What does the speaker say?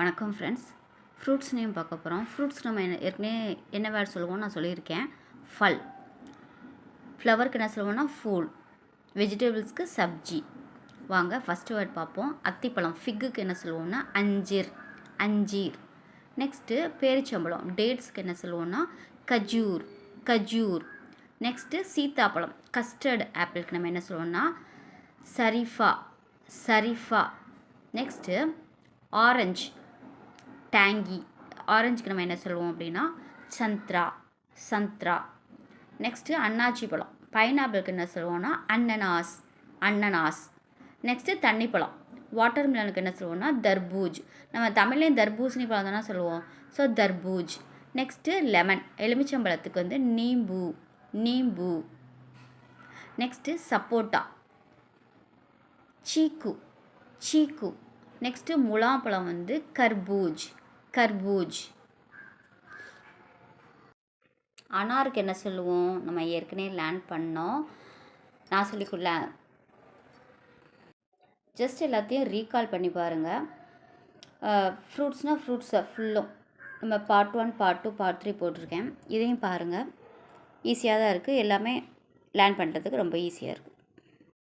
வணக்கம் friends fruits name பார்க்க போகிறோம் ஃப்ரூட்ஸ் நம்ம என்ன ஏற்கனவே என்ன வேர்ட் சொல்லுவோம் நான் சொல்லியிருக்கேன். ஃபல் ஃப்ளவருக்கு என்ன சொல்லுவோம்னா ஃபூல் வெஜிடபிள்ஸ்க்கு சப்ஜி. வாங்க ஃபஸ்ட்டு வேர்ட் பார்ப்போம். அத்திப்பழம். ஃபிக்குக்கு என்ன சொல்லுவோம்னா அஞ்சீர். அஞ்சீர். நெக்ஸ்ட்டு பேரிச்சம்பழம். டேட்ஸ்க்கு என்ன சொல்லுவோம்னா கஜூர். கஜூர். நெக்ஸ்ட்டு சீத்தாப்பழம். கஸ்டர்ட் ஆப்பிளுக்கு நம்ம என்ன சொல்லுவோம்னா சரிஃபா. சரிஃபா. நெக்ஸ்ட்டு ஆரஞ்சு டேங்கி ஆரஞ்சுக்கு நம்ம என்ன சொல்லுவோம் அப்படின்னா சந்த்ரா சந்த்ரா. நெக்ஸ்ட்டு அன்னாச்சி பழம். பைனாப்பிளுக்கு என்ன சொல்லுவோம்னா அன்னனாஸ் அன்னனாஸ். நெக்ஸ்ட்டு தண்ணி பழம். வாட்டர் மிலனுக்கு என்ன சொல்லுவோம்னா தர்பூஜ். நம்ம தமிழ்லேயும் தர்பூசணி பழம் தானே சொல்லுவோம். ஸோ தர்பூஜ். நெக்ஸ்ட்டு லெமன் எலுமிச்சம்பழத்துக்கு வந்து நீம்பு நீம்பு. நெக்ஸ்ட்டு சப்போட்டா. சீக்கு சீக்கு. நெக்ஸ்ட்டு முலாம்பழம் வந்து கர்பூஜ். கர்பூஜ். அனாருக்கு என்ன சொல்லுவோம்? நம்ம ஏற்கனவே லேர்ன் பண்ணோம். நான் சொல்லிக்கொள்ள ஜஸ்ட் எல்லாத்தையும் ரீகால் பண்ணி பாருங்கள் ஃப்ரூட்ஸ்னால் ஃப்ரூட்ஸை ஃபுல்லும் நம்ம part one part two part three போட்டிருக்கேன். இதையும் பாருங்கள் ஈஸியாக தான் இருக்குது எல்லாமே லேர்ன் பண்ணுறதுக்கு ரொம்ப ஈஸியாக இருக்குது